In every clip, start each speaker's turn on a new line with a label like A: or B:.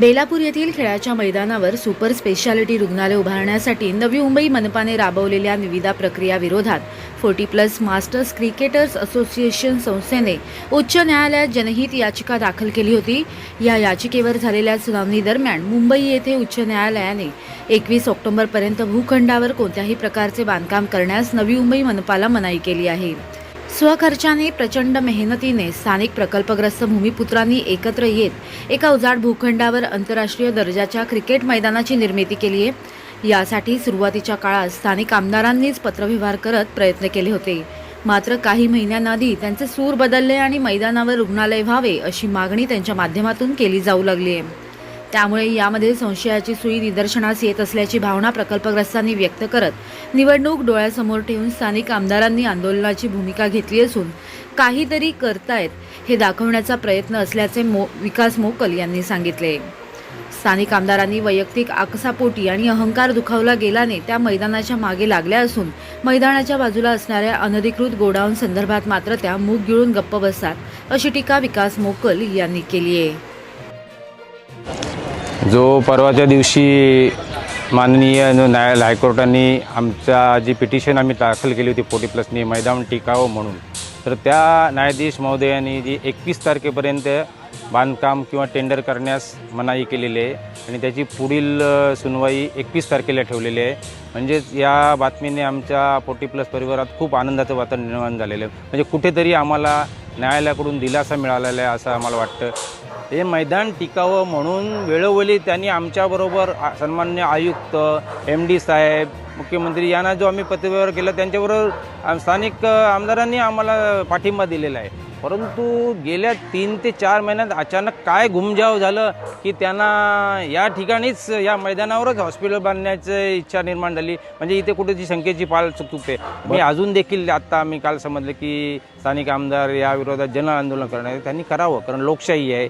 A: बेलापूर येथील खेळाच्या मैदानावर सुपर स्पेशालिटी रुग्णालय उभारण्यासाठी नवी मुंबई मनपाने राबवलेल्या निविदा प्रक्रियाविरोधात forty plus masters cricketers association संस्थेने उच्च न्यायालयात जनहित याचिका दाखल केली होती. या याचिकेवर झालेल्या सुनावणीदरम्यान मुंबई येथे उच्च न्यायालयाने एकवीस ऑक्टोबरपर्यंत भूखंडावर कोणत्याही प्रकारचे बांधकाम करण्यास नवी मुंबई मनपाला मनाई केली आहे. स्वखर्चाने प्रचंड मेहनतीने स्थानिक प्रकल्पग्रस्त भूमिपुत्रांनी एकत्र येत एका उजाड भूखंडावर आंतरराष्ट्रीय दर्जाच्या क्रिकेट मैदानाची निर्मिती केली आहे. यासाठी सुरुवातीच्या काळात स्थानिक आमदारांनीच पत्रव्यवहार करत प्रयत्न केले होते. मात्र काही महिन्यांआधी त्यांचे सूर बदलले आणि मैदानावर रुग्णालय व्हावे अशी मागणी त्यांच्या माध्यमातून केली जाऊ लागली आहे. त्यामुळे यामध्ये संशयाची सुई निदर्शनास येत असल्याची भावना प्रकल्पग्रस्तांनी व्यक्त करत निवडणूक डोळ्यासमोर ठेवून स्थानिक आमदारांनी आंदोलनाची भूमिका घेतली असून काहीतरी करतायत हे दाखवण्याचा प्रयत्न असल्याचे मो विकास मोकल यांनी सांगितले. स्थानिक आमदारांनी वैयक्तिक आकसापोटी आणि अहंकार दुखावला गेल्याने त्या मैदानाच्या मागे लागल्या असून मैदानाच्या बाजूला असणाऱ्या अनधिकृत गोडाऊन संदर्भात मात्र त्या मूग गिळून गप्प बसतात अशी टीका विकास मोकल यांनी केली आहे
B: जो परवाच्या दिवशी माननीय न्यायालय हायकोर्टाने आमच्या जी पिटिशन आम्ही दाखल केली होती फोर्टी प्लसनी मैदान टिकावं म्हणून तर त्या न्यायाधीश महोदयांनी जी एकवीस तारखेपर्यंत बांधकाम किंवा टेंडर करण्यास मनाई केलेली आहे आणि त्याची पुढील सुनवाई एकवीस तारखेला ठेवलेली आहे. म्हणजेच या बातमीने आमच्या फोर्टी प्लस परिवारात खूप आनंदाचं वातावरण निर्माण झालेलं आहे. म्हणजे कुठेतरी आम्हाला न्यायालयाकडून दिलासा मिळालेला आहे असं आम्हाला वाटतं. हे मैदान टिकावं म्हणून वेळोवेळी त्यांनी आमच्याबरोबर सन्मान्य आयुक्त एम डी साहेब मुख्यमंत्री यांना जो आम्ही पत्रव्यवहार केला त्यांच्याबरोबर स्थानिक आमदारांनी आम्हाला पाठिंबा दिलेला आहे. परंतु गेल्या तीन ते चार महिन्यात अचानक काय घुमजाव झालं की त्यांना या ठिकाणीच या मैदानावरच हॉस्पिटल बांधण्याची इच्छा निर्माण झाली. म्हणजे इथे कुठेची शंकेची पाल चुक चुकते. मी अजून देखील आत्ता आम्ही काल समजलं की स्थानिक आमदार या विरोधात जन आंदोलन करणार. त्यांनी करावं कारण लोकशाही आहे.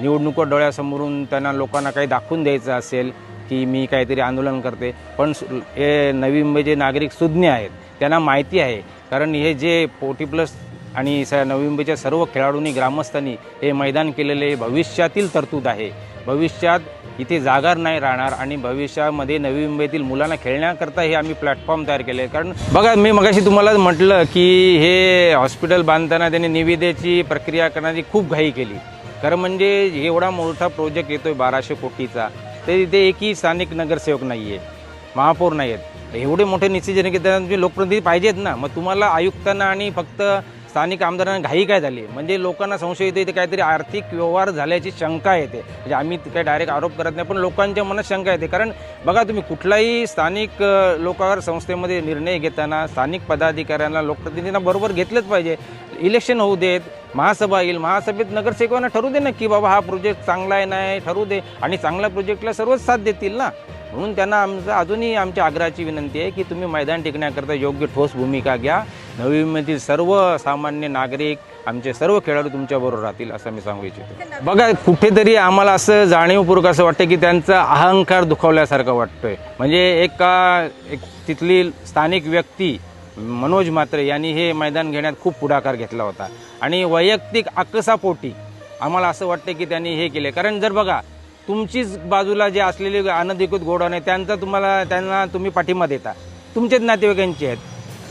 B: निवडणुका डोळ्यासमोरून त्यांना लोकांना काही दाखवून द्यायचं असेल की मी काहीतरी आंदोलन करते. पण हे नवी मुंबईचे नागरिक सुज्ञ आहेत त्यांना माहिती आहे. कारण हे जे फोर्टी प्लस आणि स नवी मुंबईच्या सर्व खेळाडूंनी ग्रामस्थांनी हे मैदान केलेले भविष्यातील तरतूद आहे. भविष्यात इथे जागार नाही राहणार आणि भविष्यामध्ये नवी मुंबईतील मुलांना खेळण्याकरता हे आम्ही प्लॅटफॉर्म तयार केले कारण बघा मी मगाशी तुम्हाला म्हटलं की हे हॉस्पिटल बांधताना त्यांनी निविदेची प्रक्रिया करण्याची खूप घाई केली. खरं म्हणजे एवढा मोठा प्रोजेक्ट येतोय बाराशे कोटीचा. तर तिथे एकही स्थानिक नगरसेवक नाही आहे महापौर नाही आहेत एवढे मोठे निश्चित जनतेचे लोकप्रतिनिधी पाहिजेत ना. मग तुम्हाला आयुक्तांना आणि फक्त स्थानिक आमदारांना घाई काय झाली? म्हणजे लोकांना संशय येते इथे काहीतरी आर्थिक व्यवहार झाल्याची शंका येते. म्हणजे आम्ही काही डायरेक्ट आरोप करत नाही पण लोकांच्या मनात शंका येते. कारण बघा तुम्ही कुठलाही स्थानिक लोकांवर संस्थेमध्ये निर्णय घेताना स्थानिक पदाधिकाऱ्यांना लोकप्रतिनिधींना बरोबर घेतलंच पाहिजे. इलेक्शन होऊ देत महासभा येईल महासभेत नगरसेवकांना ठरू दे ना की बाबा हा प्रोजेक्ट चांगला आहे नाही ठरू दे. आणि चांगल्या प्रोजेक्टला सर्वच साथ देतील ना. म्हणून त्यांना आमचं अजूनही आमच्या आग्रहाची विनंती आहे की तुम्ही मैदान टिकण्याकरता योग्य ठोस भूमिका घ्या. नवी मुंबईतील सर्व सामान्य नागरिक आमचे सर्व खेळाडू तुमच्याबरोबर राहतील असं मी सांगू इच्छितो. बघा कुठेतरी आम्हाला असं जाणीवपूर्वक असं वाटतं की त्यांचा अहंकार दुखावल्यासारखं वाटतोय. म्हणजे एका एक तिथली स्थानिक व्यक्ती मनोज मात्रे यांनी हे मैदान घेण्यात खूप पुढाकार घेतला होता. आणि वैयक्तिक आकसापोटी आम्हाला असं वाटतं की त्यांनी हे केले कारण जर बघा तुमचीच बाजूला जे असलेले अनधिकृत गोडाऊन आहे त्यांचा तुम्हाला त्यांना तुम्ही पाठिंबा देता. तुमचेच नातेवाईकांचे आहेत.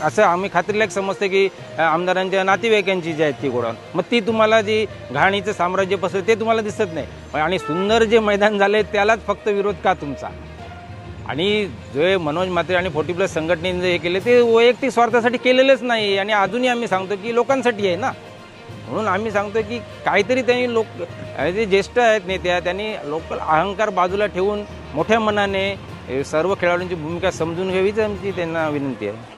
B: असं आम्ही खात्रीलायक समजते की आमदारांच्या नातेवाईकांची जी आहेत ती गोडाऊन मग ती तुम्हाला जी घाणीचं साम्राज्य पसरत ते तुम्हाला दिसत नाही. आणि सुंदर जे मैदान झाले त्यालाच फक्त विरोध का तुमचा? आणि जे मनोज म्हात्रे आणि फोर्टी प्लस संघटनेने जे हे केले ते वैयक्तिक स्वार्थासाठी केलेलंच नाही आणि अजूनही आम्ही सांगतो की लोकांसाठी आहे ना. म्हणून आम्ही सांगतो की काहीतरी त्यांनी लोक जे ज्येष्ठ आहेत नेत्या त्यांनी लोकल अहंकार बाजूला ठेवून मोठ्या मनाने सर्व खेळाडूंची भूमिका समजून घ्यावीच आमची त्यांना विनंती आहे.